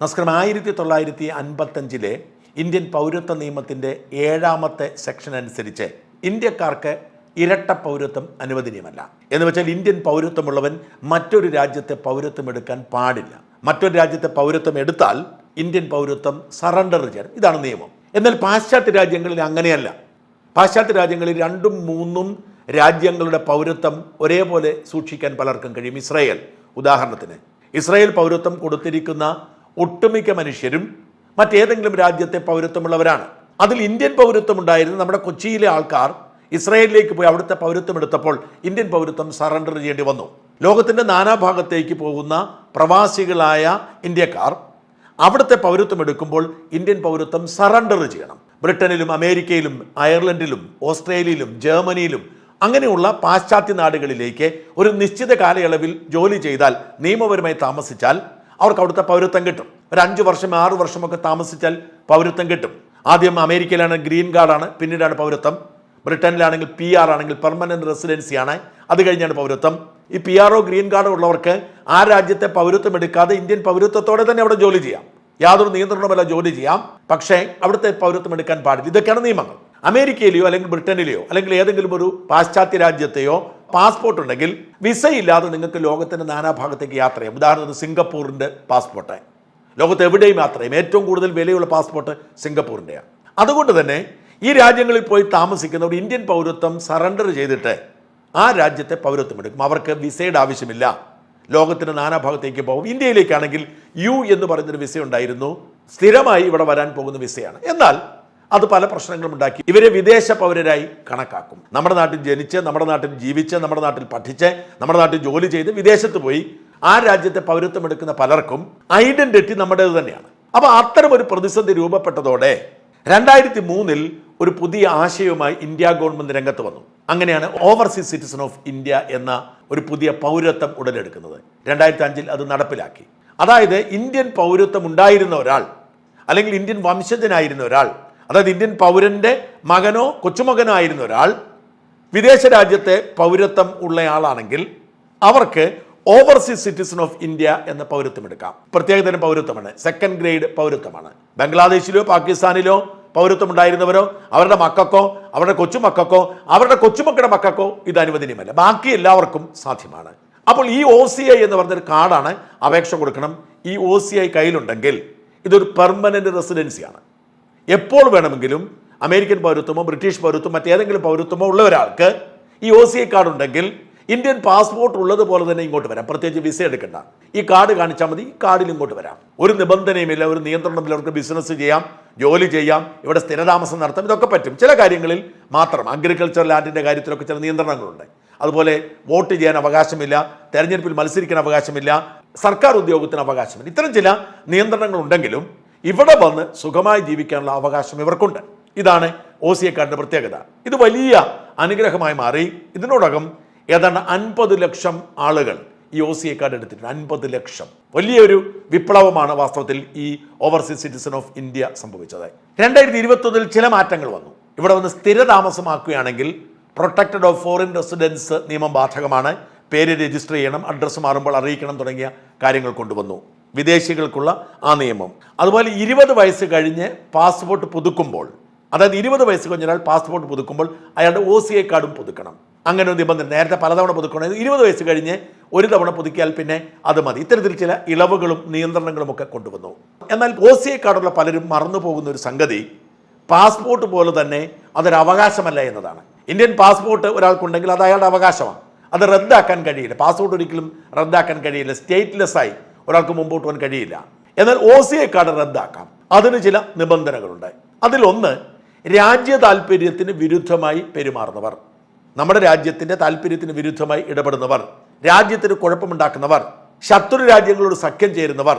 നമസ്കാരം. ആയിരത്തി തൊള്ളായിരത്തി അൻപത്തഞ്ചിലെ ഇന്ത്യൻ പൗരത്വ നിയമത്തിന്റെ ഏഴാമത്തെ സെക്ഷൻ അനുസരിച്ച് ഇന്ത്യക്കാർക്ക് ഇരട്ട പൗരത്വം അനുവദനീയമല്ല. എന്ന് വെച്ചാൽ ഇന്ത്യൻ പൗരത്വമുള്ളവൻ മറ്റൊരു രാജ്യത്തെ പൗരത്വം എടുക്കാൻ പാടില്ല. മറ്റൊരു രാജ്യത്തെ പൗരത്വം എടുത്താൽ ഇന്ത്യൻ പൗരത്വം സറണ്ടർ ചെയ്യണം. ഇതാണ് നിയമം. എന്നാൽ പാശ്ചാത്യ രാജ്യങ്ങളിൽ അങ്ങനെയല്ല. പാശ്ചാത്യ രാജ്യങ്ങളിൽ രണ്ടും മൂന്നും രാജ്യങ്ങളുടെ പൗരത്വം ഒരേപോലെ സൂക്ഷിക്കാൻ പലർക്കും കഴിയും. ഇസ്രായേൽ. ഉദാഹരണത്തിന് ഇസ്രായേൽ പൗരത്വം കൊടുത്തിരിക്കുന്ന ഒട്ടുമിക്ക മനുഷ്യരും മറ്റേതെങ്കിലും രാജ്യത്തെ പൗരത്വമുള്ളവരാണ്. അതിൽ ഇന്ത്യൻ പൗരത്വം ഉണ്ടായിരുന്ന നമ്മുടെ കൊച്ചിയിലെ ആൾക്കാർ ഇസ്രായേലിലേക്ക് പോയി അവിടുത്തെ പൗരത്വം എടുത്തപ്പോൾ ഇന്ത്യൻ പൗരത്വം സറണ്ടർ ചെയ്യേണ്ടി വന്നു. ലോകത്തിന്റെ നാനാഭാഗത്തേക്ക് പോകുന്ന പ്രവാസികളായ ഇന്ത്യക്കാർ അവിടുത്തെ പൗരത്വം എടുക്കുമ്പോൾ ഇന്ത്യൻ പൗരത്വം സറണ്ടർ ചെയ്യണം. ബ്രിട്ടനിലും അമേരിക്കയിലും അയർലൻഡിലും ഓസ്ട്രേലിയയിലും ജർമ്മനിയിലും അങ്ങനെയുള്ള പാശ്ചാത്യ നാടുകളിലേക്ക് ഒരു നിശ്ചിത കാലയളവിൽ ജോലി ചെയ്താൽ നിയമപരമായി താമസിച്ചാൽ അവർക്ക് അവിടുത്തെ പൗരത്വം കിട്ടും. ഒരു അഞ്ച് വർഷം ആറ് വർഷമൊക്കെ താമസിച്ചാൽ പൗരത്വം കിട്ടും. ആദ്യം അമേരിക്കയിലാണ് ഗ്രീൻ കാർഡാണ് പിന്നീടാണ് പൗരത്വം. ബ്രിട്ടനിലാണെങ്കിൽ പി ആർ ആണെങ്കിൽ പെർമനന്റ് റെസിഡൻസിയാണ് അത് കഴിഞ്ഞാണ് പൗരത്വം. ഈ പി ആറോ ഗ്രീൻ കാർഡ് ഉള്ളവർക്ക് ആ രാജ്യത്തെ പൗരത്വം എടുക്കാതെ ഇന്ത്യൻ പൗരത്വത്തോടെ തന്നെ അവിടെ ജോലി ചെയ്യാം. യാതൊരു നിയന്ത്രണമല്ല ജോലി ചെയ്യാം. പക്ഷേ അവിടുത്തെ പൗരത്വം എടുക്കാൻ പാടില്ല. ഇതൊക്കെയാണ് നിയമങ്ങൾ. അമേരിക്കയിലെയോ അല്ലെങ്കിൽ ബ്രിട്ടനിലെയോ അല്ലെങ്കിൽ ഏതെങ്കിലും ഒരു പാശ്ചാത്യ രാജ്യത്തെയോ പാസ്പോർട്ട് ഉണ്ടെങ്കിൽ വിസ ഇല്ലാതെ നിങ്ങൾക്ക് ലോകത്തിന്റെ നാനാഭാഗത്തേക്ക് യാത്ര ചെയ്യാം. ഉദാഹരണത്തിന് സിംഗപ്പൂരിന്റെ പാസ്പോർട്ട്. ലോകത്ത് എവിടെയും യാത്ര ചെയ്യും. ഏറ്റവും കൂടുതൽ വിലയുള്ള പാസ്പോർട്ട് സിംഗപ്പൂരിന്റെയാണ് അതുകൊണ്ട് തന്നെ ഈ രാജ്യങ്ങളിൽ പോയി താമസിക്കുന്നവർ ഇന്ത്യൻ പൗരത്വം സറണ്ടർ ചെയ്തിട്ട് ആ രാജ്യത്തെ പൗരത്വം എടുക്കും. അവർക്ക് വിസയുടെ ആവശ്യമില്ല. ലോകത്തിന്റെ നാനാഭാഗത്തേക്ക് പോകും ഇന്ത്യയിലേക്കാണെങ്കിൽ യു എന്ന് പറയുന്നൊരു വിസ ഉണ്ടായിരുന്നു സ്ഥിരമായി ഇവിടെ വരാൻ പോകുന്ന വിസയാണ്. എന്നാൽ അത് പല പ്രശ്നങ്ങളും ഉണ്ടാക്കി. ഇവരെ വിദേശ പൗരരായി കണക്കാക്കും. നമ്മുടെ നാട്ടിൽ ജനിച്ച് നമ്മുടെ നാട്ടിൽ ജീവിച്ച് നമ്മുടെ നാട്ടിൽ പഠിച്ച് നമ്മുടെ നാട്ടിൽ ജോലി ചെയ്ത് വിദേശത്ത് പോയി ആ രാജ്യത്തെ പൗരത്വം എടുക്കുന്ന പലർക്കും ഐഡന്റിറ്റി നമ്മുടേത് തന്നെയാണ്. അപ്പൊ അത്തരം ഒരു പ്രതിസന്ധി രൂപപ്പെട്ടതോടെ രണ്ടായിരത്തി മൂന്നിൽ ഒരു പുതിയ ആശയവുമായി ഇന്ത്യ ഗവൺമെന്റ് രംഗത്ത് വന്നു. അങ്ങനെയാണ് ഓവർസീസ് സിറ്റിസൺ ഓഫ് ഇന്ത്യ എന്ന ഒരു പുതിയ പൗരത്വം ഉടലെടുക്കുന്നത്. രണ്ടായിരത്തി അഞ്ചിൽ അത് നടപ്പിലാക്കി. അതായത് ഇന്ത്യൻ പൗരത്വം ഉണ്ടായിരുന്ന ഒരാൾ അല്ലെങ്കിൽ ഇന്ത്യൻ വംശജനായിരുന്ന ഒരാൾ അതായത് ഇന്ത്യൻ പൗരന്റെ മകനോ കൊച്ചുമകനോ ആയിരുന്ന ഒരാൾ വിദേശ രാജ്യത്തെ പൗരത്വം ഉള്ളയാളാണെങ്കിൽ അവർക്ക് ഓവർസീസ് സിറ്റിസൺ ഓഫ് ഇന്ത്യ എന്ന പൗരത്വം എടുക്കാം. പ്രത്യേകതരം പൗരത്വമാണ്. Second grade പൗരത്വമാണ്. ബംഗ്ലാദേശിലോ പാകിസ്ഥാനിലോ പൗരത്വം ഉണ്ടായിരുന്നവരോ അവരുടെ മക്കൾക്കോ അവരുടെ കൊച്ചുമക്കൾക്കോ അവരുടെ കൊച്ചുമക്കളുടെ മക്കൾക്കോ ഇത് അനുവദനീയമല്ല. ബാക്കി എല്ലാവർക്കും സാധ്യമാണ്. അപ്പോൾ ഈ ഒ സി ഐ എന്ന് പറഞ്ഞൊരു കാർഡാണ് അപേക്ഷ കൊടുക്കണം. ഈ ഒ സി ഐ കയ്യിലുണ്ടെങ്കിൽ ഇതൊരു പെർമനന്റ് റെസിഡൻസിയാണ് എപ്പോൾ വേണമെങ്കിലും അമേരിക്കൻ പൗരത്വമോ ബ്രിട്ടീഷ് പൗരത്വമോ മറ്റേതെങ്കിലും പൗരത്വമോ ഉള്ള ഒരാൾക്ക് ഈ O C I card Indian Indian passport ഉള്ളതുപോലെ തന്നെ ഇങ്ങോട്ട് വരാം. പ്രത്യേകിച്ച് വിസ എടുക്കണ്ട. ഈ കാർഡ് കാണിച്ചാൽ മതി. ഈ കാർഡിൽ ഇങ്ങോട്ട് വരാം. ഒരു നിബന്ധനയുമില്ല ഒരു നിയന്ത്രണമില്ല അവർക്ക് ബിസിനസ് ചെയ്യാം ജോലി ചെയ്യാം ഇവിടെ സ്ഥിരതാമസം നടത്താം. ഇതൊക്കെ പറ്റും. ചില കാര്യങ്ങളിൽ മാത്രം അഗ്രികൾച്ചർ ലാൻഡിന്റെ കാര്യത്തിലൊക്കെ ചില നിയന്ത്രണങ്ങളുണ്ട്. അതുപോലെ വോട്ട് ചെയ്യാൻ അവകാശമില്ല തെരഞ്ഞെടുപ്പിൽ മത്സരിക്കാൻ അവകാശമില്ല സർക്കാർ ഉദ്യോഗത്തിന് അവകാശമില്ല. ഇത്തരം ചില നിയന്ത്രണങ്ങൾ ഉണ്ടെങ്കിലും ഇവിടെ വന്ന് സുഖമായി ജീവിക്കാനുള്ള അവകാശം ഇവർക്കുണ്ട്. ഇതാണ് ഒ സി എക്കാരുടെ പ്രത്യേകത. ഇത് വലിയ അനുഗ്രഹമായി മാറി. ഇതിനോടകം ഏതാണ്ട് അൻപത് ലക്ഷം ആളുകൾ ഈ ഒ സി എ കാർഡ് എടുത്തിട്ടുണ്ട് അൻപത് ലക്ഷം. വലിയൊരു വിപ്ലവമാണ് വാസ്തവത്തിൽ ഈ ഓവർസീസ് സിറ്റിസൺ ഓഫ് ഇന്ത്യ സംഭവിച്ചത്. രണ്ടായിരത്തി ഇരുപത്തൊന്നിൽ ചില മാറ്റങ്ങൾ വന്നു. ഇവിടെ വന്ന് സ്ഥിരതാമസമാക്കുകയാണെങ്കിൽ പ്രൊട്ടക്റ്റഡ് ഓഫ് ഫോറിൻ റെസിഡൻസ് നിയമം ബാധകമാണ്. പേര് രജിസ്റ്റർ ചെയ്യണം അഡ്രസ്സ് മാറുമ്പോൾ അറിയിക്കണം തുടങ്ങിയ കാര്യങ്ങൾ കൊണ്ടുവന്നു. വിദേശികൾക്കുള്ള ആ നിയമം. അതുപോലെ ഇരുപത് വയസ്സ് കഴിഞ്ഞ് പാസ്പോർട്ട് പുതുക്കുമ്പോൾ അതായത് ഇരുപത് വയസ്സ് കഴിഞ്ഞ ഒരാൾ പാസ്പോർട്ട് പുതുക്കുമ്പോൾ അയാളുടെ ഒ സി ഐ കാർഡും പുതുക്കണം. അങ്ങനെ ഒരു നിബന്ധന നേരത്തെ പലതവണ പുതുക്കണം ഇരുപത് വയസ്സ് കഴിഞ്ഞ് ഒരു തവണ പുതുക്കിയാൽ പിന്നെ അത് മതി. ഇത്തരത്തിൽ ചില ഇളവുകളും നിയന്ത്രണങ്ങളും ഒക്കെ കൊണ്ടുവന്നു. എന്നാൽ ഒ സി ഐ കാർഡുള്ള പലരും മറന്നു പോകുന്ന ഒരു സംഗതി പാസ്പോർട്ട് പോലെ തന്നെ അതൊരു അവകാശമല്ല എന്നതാണ്. ഇന്ത്യൻ പാസ്പോർട്ട് ഒരാൾക്കുണ്ടെങ്കിൽ അത് അയാളുടെ അവകാശമാണ്. അത് റദ്ദാക്കാൻ കഴിയില്ല. പാസ്പോർട്ട് ഒരിക്കലും റദ്ദാക്കാൻ കഴിയില്ല. സ്റ്റേറ്റ്ലെസ് ആയി ഒരാൾക്ക് മുമ്പോട്ട് പോകാൻ കഴിയില്ല. എന്നാൽ ഒ സി ഐ കാർഡ് റദ്ദാക്കാം. അതിന് ചില നിബന്ധനകളുണ്ട്. അതിലൊന്ന് രാജ്യ താല്പര്യത്തിന് വിരുദ്ധമായി പെരുമാറുന്നവർ. നമ്മുടെ രാജ്യത്തിന്റെ താല്പര്യത്തിന് വിരുദ്ധമായി ഇടപെടുന്നവർ രാജ്യത്തിന് കുഴപ്പമുണ്ടാക്കുന്നവർ ശത്രു രാജ്യങ്ങളോട് സഖ്യം ചേരുന്നവർ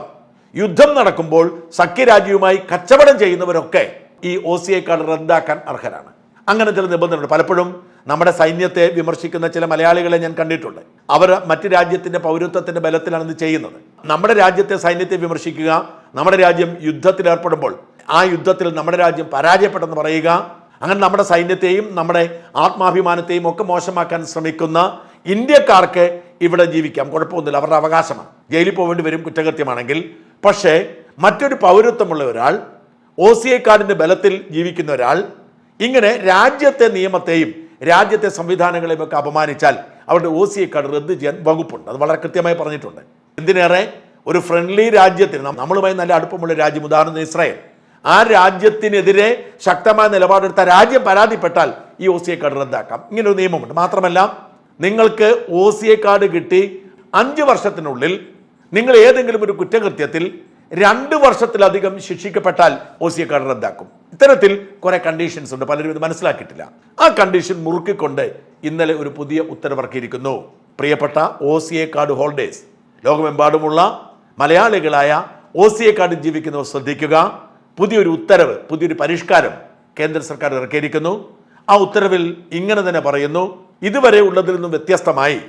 യുദ്ധം നടക്കുമ്പോൾ സഖ്യരാജ്യവുമായി കച്ചവടം ചെയ്യുന്നവരൊക്കെ ഈ ഒ സി ഐ കാർഡ് റദ്ദാക്കാൻ അർഹരാണ്. അങ്ങനെ ചില നിബന്ധനകളുണ്ട്. പലപ്പോഴും നമ്മുടെ സൈന്യത്തെ വിമർശിക്കുന്ന ചില മലയാളികളെ ഞാൻ കണ്ടിട്ടുണ്ട്. അവർ മറ്റ് രാജ്യത്തിന്റെ പൗരത്വത്തിന്റെ ബലത്തിലാണ് ഇത് ചെയ്യുന്നത്. നമ്മുടെ രാജ്യത്തെ സൈന്യത്തെ വിമർശിക്കുക നമ്മുടെ രാജ്യം യുദ്ധത്തിൽ ഏർപ്പെടുമ്പോൾ ആ യുദ്ധത്തിൽ നമ്മുടെ രാജ്യം പരാജയപ്പെട്ടെന്ന് പറയുക അങ്ങനെ നമ്മുടെ സൈന്യത്തെയും നമ്മുടെ ആത്മാഭിമാനത്തെയും ഒക്കെ മോശമാക്കാൻ ശ്രമിക്കുന്ന ഇന്ത്യക്കാർക്ക് ഇവിടെ ജീവിക്കാം. കുഴപ്പമൊന്നുമില്ല അവരുടെ അവകാശമാണ്. ജയിലിൽ പോകേണ്ടി വരും കുറ്റകൃത്യമാണെങ്കിൽ. പക്ഷേ മറ്റൊരു പൗരത്വമുള്ള ഒരാൾ ഒ സി ഐ കാർഡിന്റെ ബലത്തിൽ ജീവിക്കുന്ന ഒരാൾ ഇങ്ങനെ രാജ്യത്തെ നിയമത്തെയും രാജ്യത്തെ സംവിധാനങ്ങളെയും ഒക്കെ അപമാനിച്ചാൽ അവരുടെ ഒ സി ഐ കാർഡ് റദ്ദ് ചെയ്യാൻ വകുപ്പുണ്ട്. അത് വളരെ കൃത്യമായി പറഞ്ഞിട്ടുണ്ട്. എന്തിനേറെ? ഒരു ഫ്രണ്ട്ലി രാജ്യത്തിന്. നമ്മളുമായി നല്ല അടുപ്പമുള്ള രാജ്യം ഉദാഹരണം ഇസ്രായേൽ. ആ രാജ്യത്തിനെതിരെ ശക്തമായ നിലപാടെടുത്ത രാജ്യം പരാതിപ്പെട്ടാൽ ഈ ഒ സി എ കാർഡ് റദ്ദാക്കാം. ഇങ്ങനൊരു നിയമമുണ്ട്. മാത്രമല്ല നിങ്ങൾക്ക് ഒ സി എ കാർഡ് കിട്ടി അഞ്ച് വർഷത്തിനുള്ളിൽ നിങ്ങൾ ഏതെങ്കിലും ഒരു കുറ്റകൃത്യത്തിൽ രണ്ട് വർഷത്തിലധികം ശിക്ഷിക്കപ്പെട്ടാൽ ഒ സി എ കാർഡ് റദ്ദാക്കും. ഇത്തരത്തിൽ കുറെ കണ്ടീഷൻസ് ഉണ്ട്. പലരും ഇത് മനസ്സിലാക്കിയിട്ടില്ല. ആ കണ്ടീഷൻ മുറുക്കിക്കൊണ്ട് ഇന്നലെ ഒരു പുതിയ ഉത്തരവിറക്കിയിരിക്കുന്നു. പ്രിയപ്പെട്ട O C A card holders ലോകമെമ്പാടുമുള്ള മലയാളികളായ കാർഡിൽ ജീവിക്കുന്നവർ ശ്രദ്ധിക്കുക. പുതിയൊരു ഉത്തരവ് പുതിയൊരു പരിഷ്കാരം കേന്ദ്ര സർക്കാർ ഇറക്കിയിരിക്കുന്നു. ആ ഉത്തരവിൽ ഇങ്ങനെ തന്നെ പറയുന്നു. ഇതുവരെ ഉള്ളതിൽ നിന്നും വ്യത്യസ്തമായി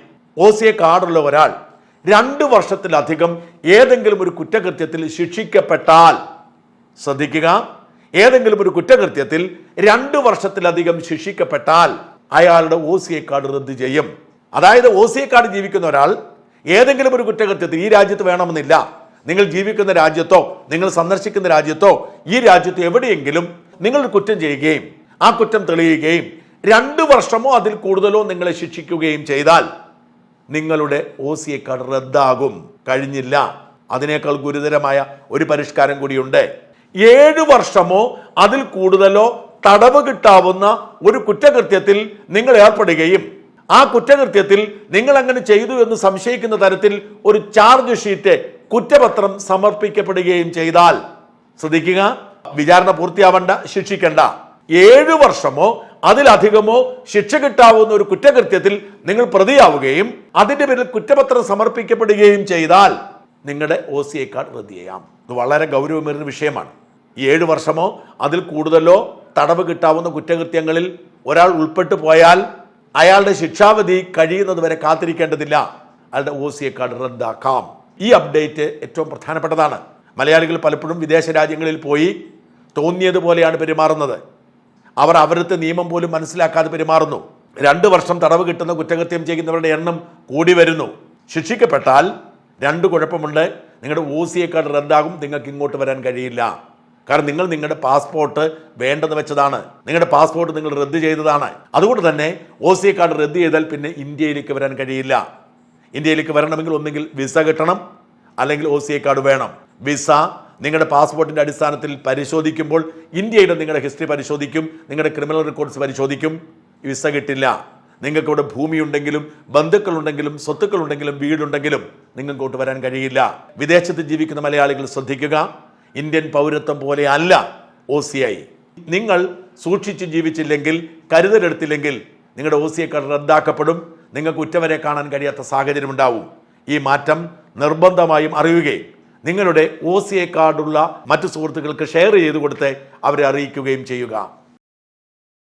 ഐ കാർഡുള്ള ഒരാൾ രണ്ട് വർഷത്തിലധികം ഏതെങ്കിലും ഒരു കുറ്റകൃത്യത്തിൽ ശിക്ഷിക്കപ്പെട്ടാൽ ശ്രദ്ധിക്കുക. ഏതെങ്കിലും ഒരു കുറ്റകൃത്യത്തിൽ രണ്ട് വർഷത്തിലധികം ശിക്ഷിക്കപ്പെട്ടാൽ അയാളുടെ ഒ സി എ കാർഡ് റദ്ദ് ചെയ്യും. അതായത് ഒ സി എ കാർഡ് ജീവിക്കുന്ന ഒരാൾ ഏതെങ്കിലും ഒരു കുറ്റകൃത്യത്തിൽ ഈ രാജ്യത്ത് വേണമെന്നില്ല. നിങ്ങൾ ജീവിക്കുന്ന രാജ്യത്തോ നിങ്ങൾ സന്ദർശിക്കുന്ന രാജ്യത്തോ ഈ രാജ്യത്ത് എവിടെയെങ്കിലും നിങ്ങൾ കുറ്റം ചെയ്യുകയും ആ കുറ്റം തെളിയുകയും രണ്ട് വർഷമോ അതിൽ കൂടുതലോ നിങ്ങളെ ശിക്ഷിക്കുകയും ചെയ്താൽ നിങ്ങളുടെ ഒ സി എ കാർഡ് റദ്ദാകും. കഴിഞ്ഞില്ല. അതിനേക്കാൾ ഗുരുതരമായ ഒരു പരിഷ്കാരം കൂടിയുണ്ട്. ഏഴ് വർഷമോ അതിൽ കൂടുതലോ തടവ് കിട്ടാവുന്ന ഒരു കുറ്റകൃത്യത്തിൽ നിങ്ങൾ ഏർപ്പെടുകയും ആ കുറ്റകൃത്യത്തിൽ നിങ്ങൾ അങ്ങനെ ചെയ്തു എന്ന് സംശയിക്കുന്ന തരത്തിൽ ഒരു ചാർജ് ഷീറ്റ് കുറ്റപത്രം സമർപ്പിക്കപ്പെടുകയും ചെയ്താൽ ശ്രദ്ധിക്കുക വിചാരണ പൂർത്തിയാവണ്ട ശിക്ഷിക്കണ്ട. ഏഴു വർഷമോ അതിലധികമോ ശിക്ഷ കിട്ടാവുന്ന ഒരു കുറ്റകൃത്യത്തിൽ നിങ്ങൾ പ്രതിയാവുകയും അതിന്റെ പേരിൽ കുറ്റപത്രം സമർപ്പിക്കപ്പെടുകയും ചെയ്താൽ നിങ്ങളുടെ ഒ സി ഐ കാർഡ് റദ്ദ് ചെയ്യാം. ഇത് വളരെ ഗൗരവമേറിയ വിഷയമാണ്. ഏഴു വർഷമോ അതിൽ കൂടുതലോ തടവ് കിട്ടാവുന്ന കുറ്റകൃത്യങ്ങളിൽ ഒരാൾ ഉൾപ്പെട്ടു പോയാൽ അയാളുടെ ശിക്ഷാവധി കഴിയുന്നത് വരെ കാത്തിരിക്കേണ്ടതില്ല. അയാളുടെ ഒ സി എ കാർഡ് റദ്ദാക്കാം. ഈ അപ്ഡേറ്റ് ഏറ്റവും പ്രധാനപ്പെട്ടതാണ്. മലയാളികൾ പലപ്പോഴും വിദേശ രാജ്യങ്ങളിൽ പോയി തോന്നിയതുപോലെയാണ് പെരുമാറുന്നത്. അവർ അവരുടെ നിയമം പോലും മനസ്സിലാക്കാതെ പെരുമാറുന്നു. രണ്ട് വർഷം തടവ് കിട്ടുന്ന കുറ്റകൃത്യം ചെയ്യുന്നവരുടെ എണ്ണം കൂടി വരുന്നു. ശിക്ഷിക്കപ്പെട്ടാൽ രണ്ട് കുഴപ്പമുണ്ട്. നിങ്ങളുടെ ഒ സി എ കാർഡ് റദ്ദാകും. നിങ്ങൾക്ക് ഇങ്ങോട്ട് വരാൻ കഴിയില്ല. കാരണം നിങ്ങൾ നിങ്ങളുടെ പാസ്പോർട്ട് വേണ്ടെന്ന് വെച്ചതാണ്. നിങ്ങളുടെ പാസ്പോർട്ട് നിങ്ങൾ റദ്ദ് ചെയ്തതാണ്. അതുകൊണ്ട് തന്നെ ഒ സി കാർഡ് റദ്ദ് ചെയ്താൽ പിന്നെ ഇന്ത്യയിലേക്ക് വരാൻ കഴിയില്ല. ഇന്ത്യയിലേക്ക് വരണമെങ്കിൽ ഒന്നെങ്കിൽ വിസ കിട്ടണം അല്ലെങ്കിൽ ഒ സി കാർഡ് വേണം. വിസ നിങ്ങളുടെ പാസ്പോർട്ടിന്റെ അടിസ്ഥാനത്തിൽ പരിശോധിക്കുമ്പോൾ ഇന്ത്യയുടെ നിങ്ങളുടെ ഹിസ്റ്ററി പരിശോധിക്കും നിങ്ങളുടെ ക്രിമിനൽ റെക്കോർഡ്സ് പരിശോധിക്കും. വിസ കിട്ടില്ല. നിങ്ങൾക്ക് ഇവിടെ ഭൂമിയുണ്ടെങ്കിലും ബന്ധുക്കളുണ്ടെങ്കിലും സ്വത്തുക്കളുണ്ടെങ്കിലും വീടുണ്ടെങ്കിലും നിങ്ങൾക്കോട്ട് വരാൻ കഴിയില്ല. വിദേശത്ത് ജീവിക്കുന്ന മലയാളികൾ ശ്രദ്ധിക്കുക. ഇന്ത്യൻ പൗരത്വം പോലെ അല്ല ഒ സി ഐ. നിങ്ങൾ സൂക്ഷിച്ചു ജീവിച്ചില്ലെങ്കിൽ കരുതലെടുത്തില്ലെങ്കിൽ നിങ്ങളുടെ ഒ സി ഐ കാർഡ് റദ്ദാക്കപ്പെടും. നിങ്ങൾക്ക് ഉറ്റവരെ കാണാൻ കഴിയാത്ത സാഹചര്യം ഉണ്ടാവും. ഈ മാറ്റം നിർബന്ധമായും അറിയുകയും നിങ്ങളുടെ ഒ സി ഐ കാർഡുള്ള മറ്റു സുഹൃത്തുക്കൾക്ക് ഷെയർ ചെയ്തു കൊടുത്ത് അവരെ അറിയിക്കുകയും ചെയ്യുക.